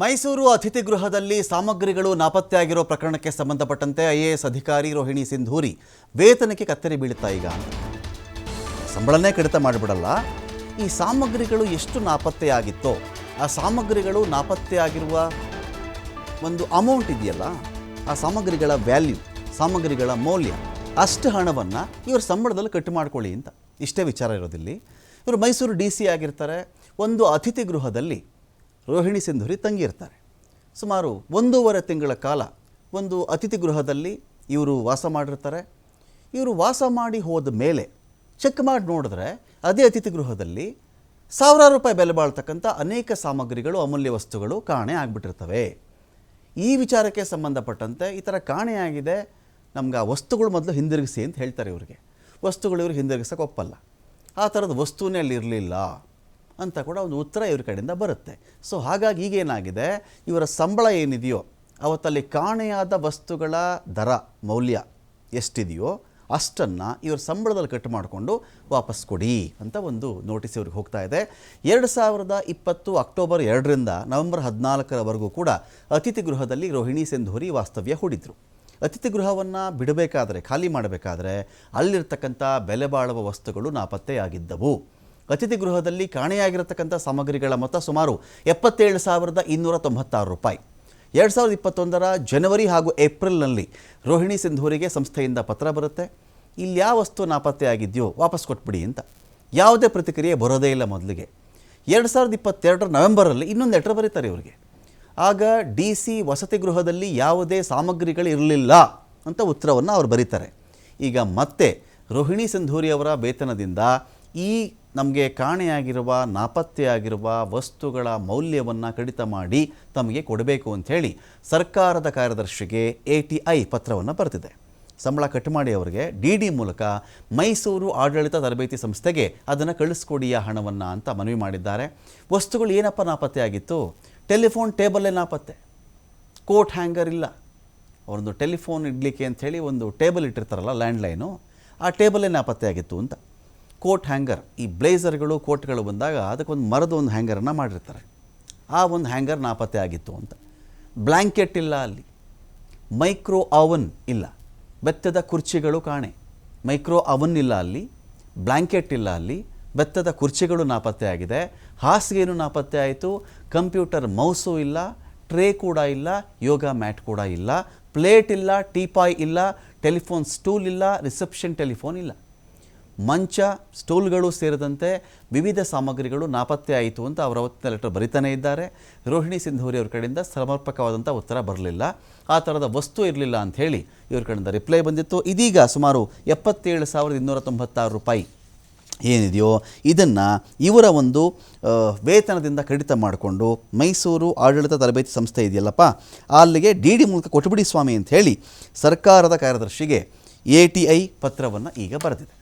ಮೈಸೂರು ಅತಿಥಿ ಗೃಹದಲ್ಲಿ ಸಾಮಗ್ರಿಗಳು ನಾಪತ್ತೆಯಾಗಿರೋ ಪ್ರಕರಣಕ್ಕೆ ಸಂಬಂಧಪಟ್ಟಂತೆ ಐಎಎಸ್ ಅಧಿಕಾರಿ ರೋಹಿಣಿ ಸಿಂಧೂರಿ ವೇತನಕ್ಕೆ ಕತ್ತರಿ ಬೀಳುತ್ತಾ ಈಗ. ಸಂಬಳನೇ ಕಡಿತ ಮಾಡಿಬಿಡಲ್ಲ. ಈ ಸಾಮಗ್ರಿಗಳು ಎಷ್ಟು ನಾಪತ್ತೆಯಾಗಿತ್ತೋ, ಆ ಸಾಮಗ್ರಿಗಳು ನಾಪತ್ತೆಯಾಗಿರುವ ಒಂದು ಅಮೌಂಟ್ ಇದೆಯಲ್ಲ, ಆ ಸಾಮಗ್ರಿಗಳ ವ್ಯಾಲ್ಯೂ ಸಾಮಗ್ರಿಗಳ ಮೌಲ್ಯ, ಅಷ್ಟು ಹಣವನ್ನು ಇವರು ಸಂಬಳದಲ್ಲಿ ಕಟ್ಟು ಮಾಡ್ಕೊಳ್ಳಿ ಅಂತ. ಇಷ್ಟೇ ವಿಚಾರ ಇರೋದಿಲ್ಲಿ. ಇವರು ಮೈಸೂರು ಡಿ ಸಿ ಆಗಿರ್ತಾರೆ. ಒಂದು ಅತಿಥಿ ಗೃಹದಲ್ಲಿ ರೋಹಿಣಿ ಸಿಂಧೂರಿ ತಂಗಿರ್ತಾರೆ. ಸುಮಾರು ಒಂದೂವರೆ ತಿಂಗಳ ಕಾಲ ಒಂದು ಅತಿಥಿ ಗೃಹದಲ್ಲಿ ಇವರು ವಾಸ ಮಾಡಿರ್ತಾರೆ. ಇವರು ವಾಸ ಮಾಡಿ ಹೋದ ಮೇಲೆ ಚೆಕ್ ಮಾಡಿ ನೋಡಿದ್ರೆ ಅದೇ ಅತಿಥಿ ಗೃಹದಲ್ಲಿ ಸಾವಿರಾರು ರೂಪಾಯಿ ಬೆಲೆ ಬಾಳ್ತಕ್ಕಂಥ ಅನೇಕ ಸಾಮಗ್ರಿಗಳು, ಅಮೂಲ್ಯ ವಸ್ತುಗಳು ಕಾಣೆ ಆಗಿಬಿಟ್ಟಿರ್ತವೆ. ಈ ವಿಚಾರಕ್ಕೆ ಸಂಬಂಧಪಟ್ಟಂತೆ ಈ ಥರ ಕಾಣೆಯಾಗಿದೆ ನಮ್ಗೆ ಆ ವಸ್ತುಗಳು ಮೊದಲು ಹಿಂದಿರುಗಿಸಿ ಅಂತ ಹೇಳ್ತಾರೆ ಇವರಿಗೆ. ವಸ್ತುಗಳು ಇವರು ಹಿಂದಿರುಗಿಸೋಕೆ ಒಪ್ಪಲ್ಲ. ಆ ಥರದ ವಸ್ತುನೇ ಅಲ್ಲಿ ಇರಲಿಲ್ಲ. ಅಂತ ಕೂಡ ಒಂದು ಉತ್ತರ ಇವ್ರ ಕಡೆಯಿಂದ ಬರುತ್ತೆ. ಸೊ ಹಾಗಾಗಿ ಈಗೇನಾಗಿದೆ? ಇವರ ಸಂಬಳ ಏನಿದೆಯೋ, ಅವತ್ತಲ್ಲಿ ಕಾಣೆಯಾದ ವಸ್ತುಗಳ ದರ, ಮೌಲ್ಯ ಎಷ್ಟಿದೆಯೋ ಅಷ್ಟನ್ನು ಇವರ ಸಂಬಳದಲ್ಲಿ ಕಟ್ ಮಾಡಿಕೊಂಡು ವಾಪಸ್ ಕೊಡಿ ಅಂತ ಒಂದು ನೋಟಿಸ್ ಇವ್ರಿಗೆ ಹೋಗ್ತಾ ಇದೆ. ಎರಡು ಸಾವಿರದ ಇಪ್ಪತ್ತು ಅಕ್ಟೋಬರ್ ಎರಡರಿಂದ ನವೆಂಬರ್ ಹದಿನಾಲ್ಕರವರೆಗೂ ಕೂಡ ಅತಿಥಿ ಗೃಹದಲ್ಲಿ ರೋಹಿಣಿ ಸಿಂಧೂರಿ ವಾಸ್ತವ್ಯ ಹೂಡಿದ್ರು. ಅತಿಥಿ ಗೃಹವನ್ನು ಬಿಡಬೇಕಾದರೆ, ಖಾಲಿ ಮಾಡಬೇಕಾದ್ರೆ ಅಲ್ಲಿರ್ತಕ್ಕಂಥ ಬೆಲೆ ಬಾಳುವ ವಸ್ತುಗಳು ನಾಪತ್ತೆಯಾಗಿದ್ದವು. ಅತಿಥಿ ಗೃಹದಲ್ಲಿ ಕಾಣೆಯಾಗಿರತಕ್ಕಂಥ ಸಾಮಗ್ರಿಗಳ ಮೊತ್ತ ಸುಮಾರು ಎಪ್ಪತ್ತೇಳು ಸಾವಿರದ ಇನ್ನೂರ ತೊಂಬತ್ತಾರು ರೂಪಾಯಿ. ಎರಡು ಸಾವಿರದ ಇಪ್ಪತ್ತೊಂದರ ಜನವರಿ ಹಾಗೂ ಏಪ್ರಿಲ್ನಲ್ಲಿ ರೋಹಿಣಿ ಸಿಂಧೂರಿಗೆ ಸಂಸ್ಥೆಯಿಂದ ಪತ್ರ ಬರುತ್ತೆ. ಇಲ್ಲಿ ಯಾವ ವಸ್ತು ನಾಪತ್ತೆಯಾಗಿದೆಯೋ ವಾಪಸ್ ಕೊಟ್ಬಿಡಿ ಅಂತ. ಯಾವುದೇ ಪ್ರತಿಕ್ರಿಯೆ ಬರೋದೇ ಇಲ್ಲ ಮೊದಲಿಗೆ. ಎರಡು ಸಾವಿರದ ಇಪ್ಪತ್ತೆರಡರ ನವೆಂಬರಲ್ಲಿ ಇನ್ನೊಂದು ಲೆಟರ್ ಬರೀತಾರೆ ಇವರಿಗೆ. ಆಗ ಡಿ ಸಿ ವಸತಿ ಗೃಹದಲ್ಲಿ ಯಾವುದೇ ಸಾಮಗ್ರಿಗಳು ಇರಲಿಲ್ಲ ಅಂತ ಉತ್ತರವನ್ನು ಅವರು ಬರೀತಾರೆ. ಈಗ ಮತ್ತೆ ರೋಹಿಣಿ ಸಿಂಧೂರಿಯವರ ವೇತನದಿಂದ ಈ ನಮಗೆ ಕಾಣೆಯಾಗಿರುವ, ನಾಪತ್ತೆಯಾಗಿರುವ ವಸ್ತುಗಳ ಮೌಲ್ಯವನ್ನು ಕಡಿತ ಮಾಡಿ ತಮಗೆ ಕೊಡಬೇಕು ಅಂಥೇಳಿ ಸರ್ಕಾರದ ಕಾರ್ಯದರ್ಶಿಗೆ ಎ ಟಿ ಐ ಪತ್ರವನ್ನು ಬರೆದಿದೆ ಸಂಬಳ ಕಟ್ ಮಾಡಿ ಅವರಿಗೆ ಡಿ ಡಿ ಮೂಲಕ ಮೈಸೂರು ಆಡಳಿತ ತರಬೇತಿ ಸಂಸ್ಥೆಗೆ ಅದನ್ನು ಕಳಿಸ್ಕೊಡಿಯ ಹಣವನ್ನು ಅಂತ ಮನವಿ ಮಾಡಿದ್ದಾರೆ. ವಸ್ತುಗಳು ಏನಪ್ಪ ನಾಪತ್ತೆ ಆಗಿತ್ತು? ಟೆಲಿಫೋನ್ ಟೇಬಲ್ಲೇ ನಾಪತ್ತೆ. ಕೋಟ್ ಹ್ಯಾಂಗರ್ ಇಲ್ಲ. ಅವರೊಂದು ಟೆಲಿಫೋನ್ ಇಡಲಿಕ್ಕೆ ಅಂಥೇಳಿ ಒಂದು ಟೇಬಲ್ ಇಟ್ಟಿರ್ತಾರಲ್ಲ, ಲ್ಯಾಂಡ್ಲೈನು, ಆ ಟೇಬಲ್ಲೇ ನಾಪತ್ತೆಯಾಗಿತ್ತು ಅಂತ. ಕೋಟ್ ಹ್ಯಾಂಗರ್, ಈ ಬ್ಲೇಸರ್ಗಳು, ಕೋಟ್ಗಳು ಬಂದಾಗ ಅದಕ್ಕೊಂದು ಮರದ ಒಂದು ಹ್ಯಾಂಗರನ್ನು ಮಾಡಿರ್ತಾರೆ. ಆ ಒಂದು ಹ್ಯಾಂಗರ್ ನಾಪತ್ತೆ ಆಗಿತ್ತು ಅಂತ. ಬ್ಲ್ಯಾಂಕೆಟ್ ಇಲ್ಲ ಅಲ್ಲಿ. ಮೈಕ್ರೋ ಅವನ್ ಇಲ್ಲ. ಬೆತ್ತದ ಕುರ್ಚಿಗಳು ಕಾಣೆ. ಮೈಕ್ರೋ ಅವನ್ ಇಲ್ಲ ಅಲ್ಲಿ. ಬ್ಲ್ಯಾಂಕೆಟ್ ಇಲ್ಲ ಅಲ್ಲಿ. ಬೆತ್ತದ ಕುರ್ಚಿಗಳು ನಾಪತ್ತೆ ಆಗಿದೆ. ಹಾಸಿಗೆನೂ ನಾಪತ್ತೆ ಆಯಿತು. ಕಂಪ್ಯೂಟರ್ ಮೌಸು ಇಲ್ಲ. ಟ್ರೇ ಕೂಡ ಇಲ್ಲ. ಯೋಗ ಮ್ಯಾಟ್ ಕೂಡ ಇಲ್ಲ. ಪ್ಲೇಟ್ ಇಲ್ಲ. ಟೀಪಾಯ್ ಇಲ್ಲ. ಟೆಲಿಫೋನ್ ಸ್ಟೂಲ್ ಇಲ್ಲ. ರಿಸೆಪ್ಷನ್ ಟೆಲಿಫೋನ್ ಇಲ್ಲ. ಮಂಚ, ಸ್ಟೂಲ್ಗಳು ಸೇರಿದಂತೆ ವಿವಿಧ ಸಾಮಗ್ರಿಗಳು ನಾಪತ್ತೆ ಆಯಿತು ಅಂತ ಅವರ ಅವತ್ತಿನ ಲೆಟರ್ ಬರಿತಾನೇ ಇದ್ದಾರೆ. ರೋಹಿಣಿ ಸಿಂಧೂರಿ ಅವ್ರ ಕಡೆಯಿಂದ ಸಮರ್ಪಕವಾದಂಥ ಉತ್ತರ ಬರಲಿಲ್ಲ. ಆ ಥರದ ವಸ್ತು ಇರಲಿಲ್ಲ ಅಂಥೇಳಿ ಇವ್ರ ಕಡೆಯಿಂದ ರಿಪ್ಲೈ ಬಂದಿತ್ತು. ಇದೀಗ ಸುಮಾರು ಎಪ್ಪತ್ತೇಳು ಸಾವಿರದ ಇನ್ನೂರ ತೊಂಬತ್ತಾರು ರೂಪಾಯಿ ಏನಿದೆಯೋ ಇದನ್ನು ಇವರ ಒಂದು ವೇತನದಿಂದ ಕಡಿತ ಮಾಡಿಕೊಂಡು ಮೈಸೂರು ಆಡಳಿತ ತರಬೇತಿ ಸಂಸ್ಥೆ ಇದೆಯಲ್ಲಪ್ಪ, ಅಲ್ಲಿಗೆ ಡಿ ಡಿ ಮೂಲಕ ಕೊಟ್ಟುಬಿಡಿ ಸ್ವಾಮಿ ಅಂತ ಹೇಳಿ ಸರ್ಕಾರದ ಕಾರ್ಯದರ್ಶಿಗೆ ಎ ಟಿ ಐ ಪತ್ರವನ್ನು ಈಗ ಬರೆದಿದೆ.